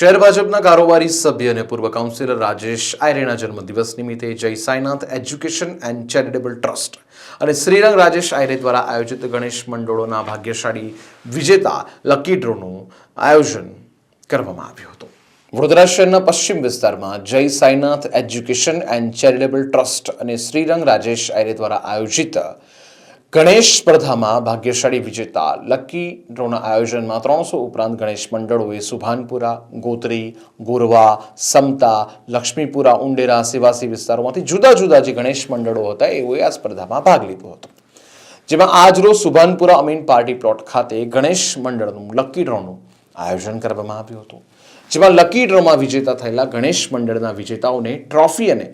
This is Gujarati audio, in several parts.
શહેર ભાજપના કારોબારી સભ્ય અને પૂર્વ કાઉન્સિલર રાજેશ આયરેના જન્મદિવસ નિમિત્તે Jai Sainath education and charitable trust અને શ્રીરંગ રાજેશ આયરે દ્વારા આયોજિત ગણેશ મંડળોના ભાગ્યશાળી વિજેતા લકી ડ્રોનું આયોજન કરવામાં આવ્યું હતું. વડોદરા શહેરના પશ્ચિમ વિસ્તારમાં Jai Sainath education and charitable trust અને શ્રીરંગ રાજેશ આયરે દ્વારા આયોજિત ગણેશ સ્પર્ધામાં ભાગ્યશાળી વિજેતા લકી ડ્રોના આયોજનમાં ત્રણસો ઉપરાંત ગણેશ મંડળોએ સુભાનપુરા, ગોત્રી, ગોરવા, સમતા, લક્ષ્મીપુરા, ઉંડેરા સેવાસી વિસ્તારોમાંથી જુદા જુદા જે ગણેશ મંડળો હતા, એઓએ આ સ્પર્ધામાં ભાગ લીધો હતો. જેમાં આજરોજ સુભાનપુરા અમીન પાર્ટી પ્લોટ ખાતે ગણેશ મંડળનું, લકી ડ્રોનું આયોજન કરવામાં આવ્યું હતું. જેમાં લકી ડ્રોમાં વિજેતા થયેલા ગણેશ મંડળના વિજેતાઓને ટ્રોફી અને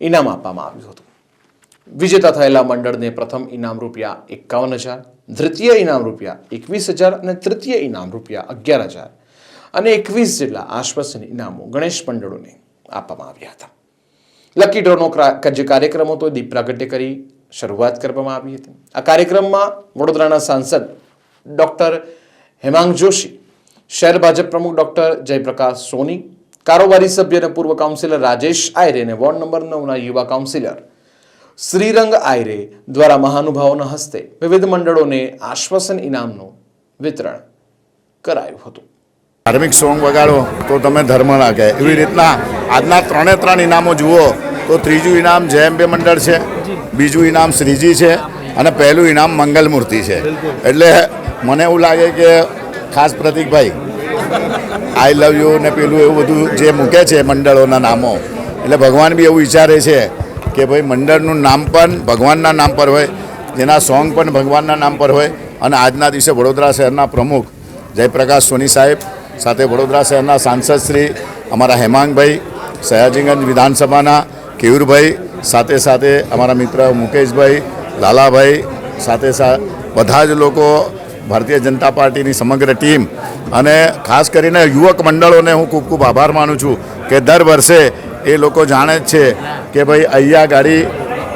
ઇનામ આપવામાં આવ્યું હતું. વિજેતા થયેલા મંડળને પ્રથમ ઇનામ રૂપિયા એકાવન હજાર, દ્વિતીય ઇનામ રૂપિયા એકવીસ હજાર અને તૃતીય ઇનામ રૂપિયા અગિયાર હજાર અને એકવીસ જેટલા આશ્વાસન ઇનામો ગણેશ મંડળોને આપવામાં આવ્યા હતા. લકી ડ્રોનો જે કાર્યક્રમ હતો દીપ પ્રાગટ્ય કરી શરૂઆત કરવામાં આવી હતી. આ કાર્યક્રમમાં વડોદરાના સાંસદ ડૉક્ટર હેમાંગ જોશી, શહેર ભાજપ પ્રમુખ ડૉક્ટર જયપ્રકાશ સોની, કારોબારી સભ્ય અને પૂર્વ કાઉન્સિલર રાજેશ આયરે અને વોર્ડ નંબર નવના યુવા કાઉન્સિલર શ્રીરંગ આયરે દ્વારા મહાનુભાવોના હસ્તે વિવિધ મંડળોને આશ્વાસન ઇનામનું વિતરણ કરાયું હતું. ધાર્મિક સોંગ વગાડો તો તમે ધર્મ લાગે એવી રીતના આજના ત્રણે ત્રણ ઇનામો જુઓ તો ત્રીજું ઇનામ જયંબે મંડળ છે, બીજું ઇનામ શ્રીજી છે અને પહેલું ઇનામ મંગલમૂર્તિ છે. એટલે મને એવું લાગે કે ખાસ પ્રતિકભાઈ આઈ લવ યુ ને પેલું એવું બધું જે મૂકે છે મંડળોના નામો. એટલે ભગવાન બી એવું વિચારે છે કે ભાઈ મંડળનું નામ પણ ભગવાનના નામ પર હોય, જેના સોંગ પણ ભગવાનના નામ પર હોય. અને આજના દિવસે વડોદરા શહેરના પ્રમુખ જયપ્રકાશ સોની સાહેબ, સાથે વડોદરા શહેરના સાંસદ શ્રી અમારા હેમાંગભાઈ, સયાજીગંજ વિધાનસભાના કેયુરભાઈ, સાથે સાથે અમારા મિત્ર મુકેશભાઈ, લાલાભાઈ, સાથે બધા જ લોકો ભારતીય જનતા પાર્ટીની સમગ્ર ટીમ. અને ખાસ કરીને યુવક મંડળોને હું ખૂબ ખૂબ આભાર માનું છું કે દર વર્ષે એ લોકો જાણે જ છે કે ભાઈ અહીંયા ગાડી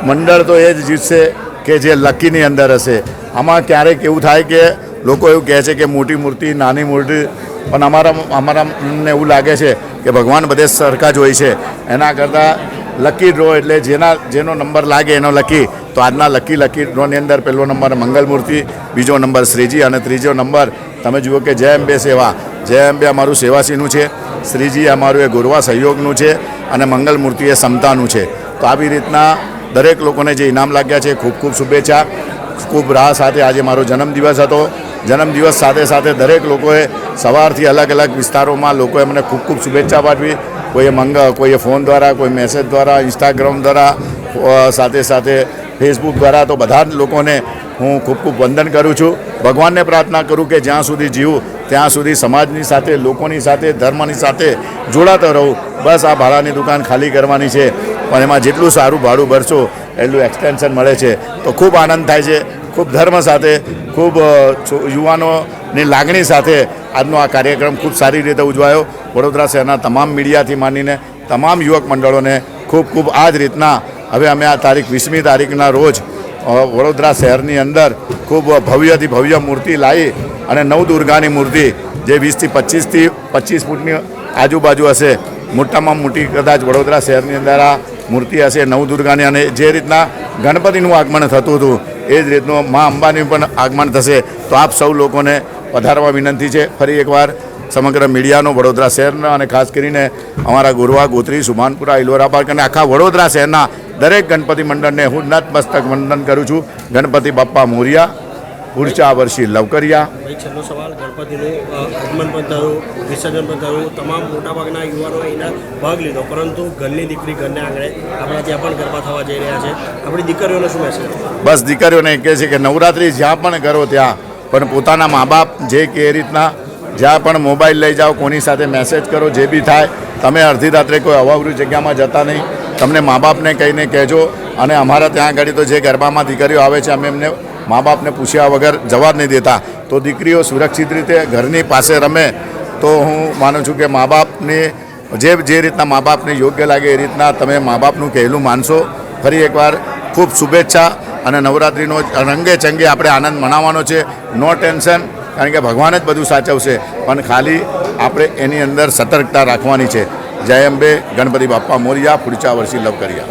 મંડળ તો એ જ જીતશે કે જે લકીની અંદર હશે. આમાં ક્યારેક એવું થાય કે લોકો એવું કહે છે કે મોટી મૂર્તિ, નાની મૂર્તિ, પણ અમારા અમારા અમને એવું લાગે છે કે ભગવાન બધે સરખા જ હોય છે. એના કરતાં લકી ડ્રો એટલે જેના, જેનો નંબર લાગે એનો લકી, તો આજના લકી લકી ડ્રોની અંદર પહેલો નંબર મંગલમૂર્તિ બીજો નંબર શ્રીજી અને ત્રીજો નંબર તમે જુઓ કે જય અંબે સેવા. જય અંબે અમારું સેવાસીનું છે. શ્રીજી અમારું એ ગુરવા સહયોગનું છે અને મંગલમૂર્તિ એ સમતાનું છે. તો આવી રીતના દરેક લોકોને જે ઇનામ લાગ્યા છે, ખૂબ ખૂબ શુભેચ્છા. ખૂબ રાહ સાથે આજે મારો જન્મદિવસ હતો. જન્મદિવસ સાથે સાથે દરેક લોકોએ સવારથી અલગ અલગ વિસ્તારોમાં લોકોએ મને ખૂબ ખૂબ શુભેચ્છા પાઠવી. કોઈએ મંગ, કોઈએ ફોન દ્વારા, કોઈ મેસેજ દ્વારા, ઇન્સ્ટાગ્રામ દ્વારા સાથે સાથે ફેસબુક દ્વારા તો બધા જ લોકોને હું ખૂબ ખૂબ વંદન કરું છું. ભગવાનને પ્રાર્થના કરું કે જ્યાં સુધી જીવું, ત્યાં સુધી સમાજની સાથે, લોકોની સાથે, ધર્મની સાથે જોડાતો રહું. બસ આ ભાડાની દુકાન ખાલી કરવાની છે. પણ એમાં જેટલું સારું ભાડું ભરશો, એટલું એક્સટેન્શન મળે છે. તો ખૂબ આનંદ થાય છે. ખૂબ ધર્મ સાથે, ખૂબ યુવાનોની લાગણી સાથે આજનો આ કાર્યક્રમ ખૂબ સારી રીતે ઉજવાયો. વડોદરા શહેરના તમામ મીડિયાથી માંડીને તમામ યુવક મંડળોને ખૂબ ખૂબ આ જ રીતના હવે અમે આ તારીખ વીસમી તારીખના રોજ વડોદરા શહેરની અંદર ખૂબ ભવ્યથી ભવ્ય મૂર્તિ લાવી અને નવદુર્ગાની મૂર્તિ, જે વીસથી પચીસથી પચીસ ફૂટની આજુબાજુ હશે, મોટામાં મોટી કદાચ વડોદરા શહેરની અંદર આ મૂર્તિ હશે નવદુર્ગાની અને જે રીતના ગણપતિનું આગમન થતું હતું, એ જ રીતનું મા અંબાની પણ આગમન થશે. તો આપ સૌ લોકોને વધારવા વિનંતી છે. ફરી એકવાર સમગ્ર મીડિયાનો વડોદરા શહેરના અને ખાસ કરીને અમારા ગુરવા ગોત્રી, સુભાનપુરા, ઇલોરા અને આખા વડોદરા શહેરના દરેક ગણપતિ મંડળને હું નતમસ્તક વંદન કરું છું. ગણપતિ બાપ્પા મોરિયા પૂરચા વર્ષી લવકરિયા. છેલ્લો સવાલ ગણપતિનું આગમન પણ થયું વિસર્જન પણ થયું. તમામ મોટાભાગના યુવાનોએ એના ભાગ લીધો. પરંતુ ઘરની દીકરી ઘરને આંગણે આપણા ત્યાં પણ ગરબા થવા જઈ રહ્યા છે. આપણી દીકરીઓને શું મેસેજ બસ દીકરીઓને કહે છે કે નવરાત્રિ જ્યાં પણ કરો ત્યાં. પણ પોતાના મા બાપ જે કે એ રીતના જ્યાં પણ મોબાઈલ લઈ જાઓ કોની સાથે મેસેજ કરો જે બી થાય તમે અડધી રાત્રે કોઈ અવાવરી જગ્યામાં જતા નહીં. તમને મા બાપને કહીને કહેજો અને અમારા ત્યાં આગળ તો જે ગરબામાં દીકરીઓ આવે છે, અમે એમને મા બાપને પૂછ્યા વગર જવા જ નહીં દેતા. તો દીકરીઓ સુરક્ષિત રીતે ઘરની પાસે રમે. તો હું માનું છું કે મા બાપની જે જે રીતના મા બાપને યોગ્ય લાગે એ રીતના તમે મા બાપનું કહેલું માનશો. ફરી એકવાર ખૂબ શુભેચ્છા અને નવરાત્રિનો રંગે ચંગે આપણે આનંદ મનાવવાનો છે. નો ટેન્શન, કારણ કે ભગવાન જ બધું સાચવશે. પણ ખાલી આપણે એની અંદર સતર્કતા રાખવાની છે. જય અંબે, ગણપતિ બાપ્પા મોરિયા પુડચા વર્ષી લવ કર્યા.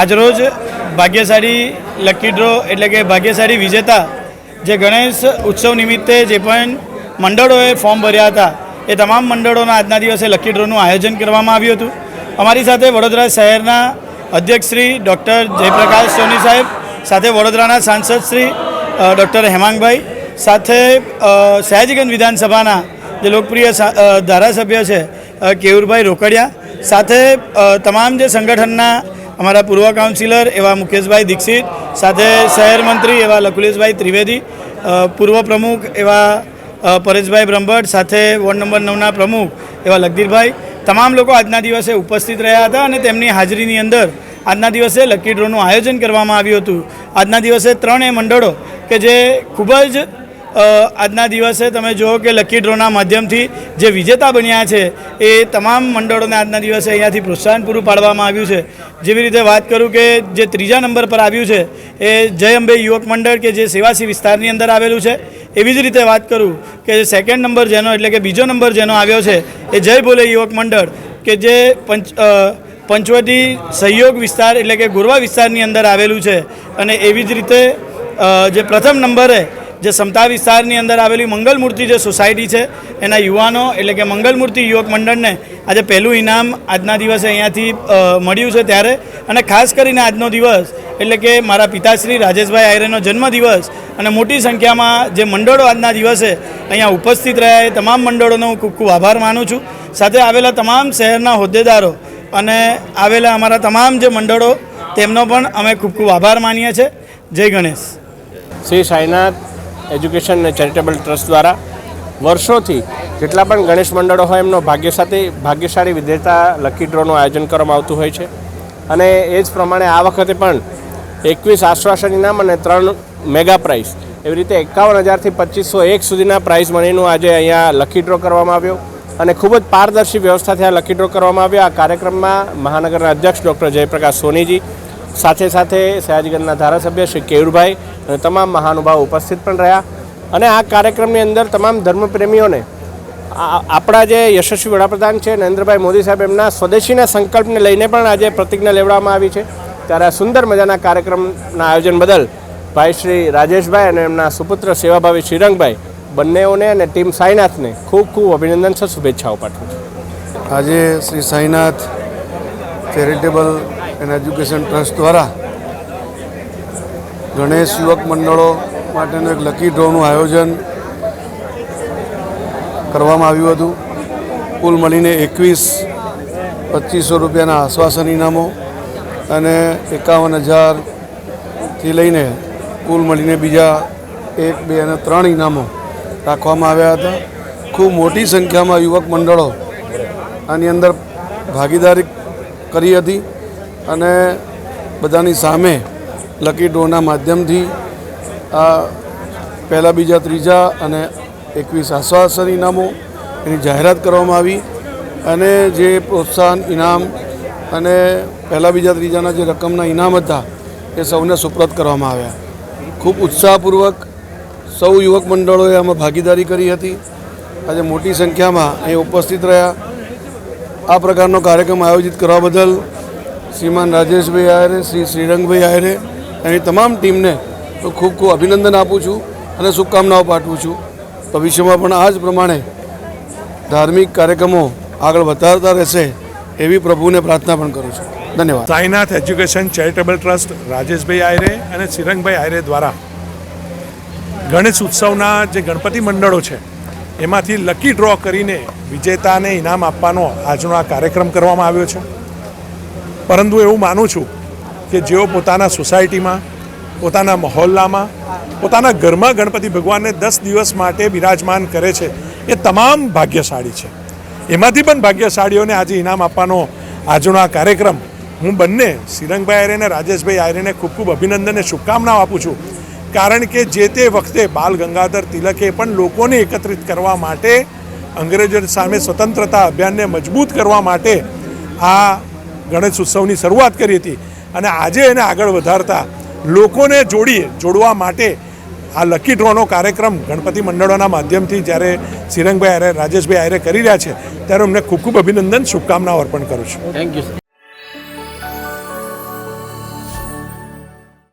આજરોજ ભાગ્યશાળી લકી ડ્રો એટલે કે ભાગ્યશાળી વિજેતા જે ગણેશ ઉત્સવ નિમિત્તે જે પણ મંડળોએ ફોર્મ ભર્યા હતા, એ તમામ મંડળોના આજના દિવસે લકી ડ્રોનું આયોજન કરવામાં આવ્યું હતું. અમારી સાથે વડોદરા શહેરના અધ્યક્ષ શ્રી ડૉક્ટર જયપ્રકાશ સોની સાહેબ, સાથે વડોદરાના સાંસદ શ્રી ડૉક્ટર હેમાંગભાઈ, સાથે સયાજીગંજ વિધાનસભાના જે લોકપ્રિય ધારાસભ્ય છે અ, કેયુરભાઈ રોકડિયા સાથે તમામ જે સંગઠનના અમારા પૂર્વ કાઉન્સિલર એવા મુકેશભાઈ દીક્ષિત સાથે શહેર મંત્રી એવા લકુલેશભાઈ ત્રિવેદી પૂર્વ પ્રમુખ એવા પરેશભાઈ બ્રહ્મભટ્ટ સાથે વોર્ડ નંબર નવના પ્રમુખ એવા લગધીરભાઈ તમામ લોકો આજના દિવસે ઉપસ્થિત રહ્યા હતા અને તેમની હાજરીની અંદર આજના દિવસે લકી ડ્રોનું આયોજન કરવામાં આવ્યું હતું. આજના દિવસે ત્રણેય મંડળો કે જે ખૂબ જ આજના દિવસે તમે જુઓ કે લકી ડ્રોના માધ્યમથી જે વિજેતા બન્યા છે, એ તમામ મંડળોને આજના દિવસે અહીંયાથી પ્રોત્સાહન પૂરું પાડવામાં આવ્યું છે. જેવી રીતે વાત કરું કે જે ત્રીજા નંબર પર આવ્યું છે, એ જય અંબે યુવક મંડળ કે જે સેવાસી વિસ્તારની અંદર આવેલું છે, એવી જ રીતે વાત કરું કે સેકન્ડ નંબર જેનો એટલે કે બીજો નંબર જેનો આવ્યો છે, એ જય બોલે યુવક મંડળ કે જે પંચ પંચવટી સહયોગ વિસ્તાર એટલે કે ગોરવા વિસ્તારની અંદર આવેલું છે. અને એવી જ રીતે જે પ્રથમ નંબરે જે સમતા વિસ્તારની અંદર આવેલી મંગલમૂર્તિ જે સોસાયટી છે, એના યુવાનો એટલે કે મંગલમૂર્તિ યુવક મંડળને આજે પહેલું ઇનામ આજના દિવસે અહીંયાથી મળ્યું છે ત્યારે. અને ખાસ કરીને આજનો દિવસ એટલે કે મારા પિતાશ્રી રાજેશભાઈ આયરેનો જન્મદિવસ અને મોટી સંખ્યામાં જે મંડળો આજના દિવસે અહીંયા ઉપસ્થિત રહ્યા, એ તમામ મંડળોનો હું ખૂબ ખૂબ આભાર માનું છું. સાથે આવેલા તમામ શહેરના હોદ્દેદારો અને આવેલા અમારા તમામ જે મંડળો, તેમનો પણ અમે ખૂબ ખૂબ આભાર માનીએ છીએ. જય ગણેશ. શ્રી સાઈનાથ એજ્યુકેશન અને ચેરિટેબલ ટ્રસ્ટ દ્વારા વર્ષોથી જેટલા પણ ગણેશ મંડળો હોય એમનો ભાગ્યશાળી ભાગ્યશાળી વિધેતા લકી ડ્રોનું આયોજન કરવામાં આવતું હોય છે. અને એ જ પ્રમાણે આ વખતે પણ એકવીસ આશ્વાસન ઇનામ અને ત્રણ મેગા પ્રાઇઝ એવી રીતે એકાવન હજારથી પચીસો એક સુધીના પ્રાઇઝ મનીનું આજે અહીંયા લકી ડ્રો કરવામાં આવ્યો. અને ખૂબ જ પારદર્શી વ્યવસ્થાથી આ લકી ડ્રો કરવામાં આવ્યો. આ કાર્યક્રમમાં મહાનગરના અધ્યક્ષ ડૉક્ટર જયપ્રકાશ સોનીજી સાથે સાથે સયાજગંજના ધારાસભ્ય શ્રી કેયુરભાઈ અને તમામ મહાનુભાવ ઉપસ્થિત પણ રહ્યા. અને આ કાર્યક્રમની અંદર તમામ ધર્મપ્રેમીઓને આપણા જે યશસ્વી વડાપ્રધાન છે નરેન્દ્રભાઈ મોદી સાહેબ એમના સ્વદેશીના સંકલ્પને લઈને પણ આજે પ્રતિજ્ઞા લેવડાવવામાં આવી છે. ત્યારે આ સુંદર મજાના કાર્યક્રમના આયોજન બદલ ભાઈ શ્રી રાજેશભાઈ અને એમના સુપુત્ર સેવાભાવી શ્રીરંગભાઈ બંનેઓને અને ટીમ સાઈનાથને ખૂબ ખૂબ અભિનંદન છે શુભેચ્છાઓ પાઠવું છું. આજે Shri Sainath charitable and education trust દ્વારા ગણેશ યુવક મંડળો માટેનું એક લકી ડ્રોનું આયોજન કરવામાં આવ્યું હતું. કુલ મળીને એકવીસ પચીસો રૂપિયાના આશ્વાસન ઇનામો અને એકાવન હજારથી લઈને કુલ મળીને બીજા એક, બે અને ત્રણ ઇનામો રાખવામાં આવ્યા હતા. ખૂબ મોટી સંખ્યામાં યુવક મંડળો આની અંદર ભાગીદારી કરી હતી. અને બધાની સામે લકી ડ્રોના માધ્યમથી આ પહેલાં, બીજા, ત્રીજા અને એકવીસ આશ્વાસન ઇનામો એની જાહેરાત કરવામાં આવી અને જે પ્રોત્સાહન ઇનામ અને પહેલાં, બીજા, ત્રીજાના જે રકમના ઇનામ હતા એ સૌને સુપ્રત કરવામાં આવ્યા. ખૂબ ઉત્સાહપૂર્વક સૌ યુવક મંડળોએ આમાં ભાગીદારી કરી હતી. આજે મોટી સંખ્યામાં અહીં ઉપસ્થિત રહ્યા. આ પ્રકારનો કાર્યક્રમ આયોજિત કરવા બદલ શ્રીમાન રાજેશભાઈ આયરે શ્રી શ્રીરંગભાઈ આયરે એની તમામ ટીમને હું ખૂબ ખૂબ અભિનંદન આપું છું અને શુભકામનાઓ પાઠવું છું. ભવિષ્યમાં પણ આ જ પ્રમાણે ધાર્મિક કાર્યક્રમો આગળ વધારતા રહેશે એવી પ્રભુને પ્રાર્થના પણ કરું છું. ધન્યવાદ. સાઈનાથ એજ્યુકેશન ચેરિટેબલ ટ્રસ્ટ રાજેશભાઈ આયરે અને શ્રીરંગભાઈ આયરે દ્વારા ગણેશ ઉત્સવના જે ગણપતિ મંડળો છે, એમાંથી લકી ડ્રો કરીને વિજેતાને ઇનામ આપવાનો આજનો આ કાર્યક્રમ કરવામાં આવ્યો છે. પરંતુ એવું માનું છું કે જેઓ પોતાના સોસાયટીમાં, પોતાના મહોલ્લામાં, પોતાના ઘરમાં ગણપતિ ભગવાનને દસ દિવસ માટે બિરાજમાન કરે છે, એ તમામ ભાગ્યશાળી છે. એમાંથી પણ ભાગ્યશાળીઓને આજે ઇનામ આપવાનો આજનો આ કાર્યક્રમ હું બંને, શ્રીરંગભાઈ આયરે અને રાજેશભાઈ આયરેને ખૂબ ખૂબ અભિનંદન અને શુભકામનાઓ આપું છું. કારણ કે જે તે વખતે બાલ ગંગાધર તિલકે પણ લોકોને એકત્રિત કરવા માટે અંગ્રેજો સામે સ્વતંત્રતા અભિયાનને મજબૂત કરવા માટે આ ગણેશ ઉત્સવની શરૂઆત કરી હતી અને આજે એને આગળ વધારતા લોકોને જોડીએ, જોડવા માટે આ લકી ડ્રોનો કાર્યક્રમ ગણપતિ મંડળોના માધ્યમથી જ્યારે સિરંગભાઈ આરે રાજેશભાઈ આરે કરી રહ્યા છે, ત્યારે અમને ખૂબ ખૂબ અભિનંદન, શુભકામનાઓ અર્પણ કરું છું. Thank you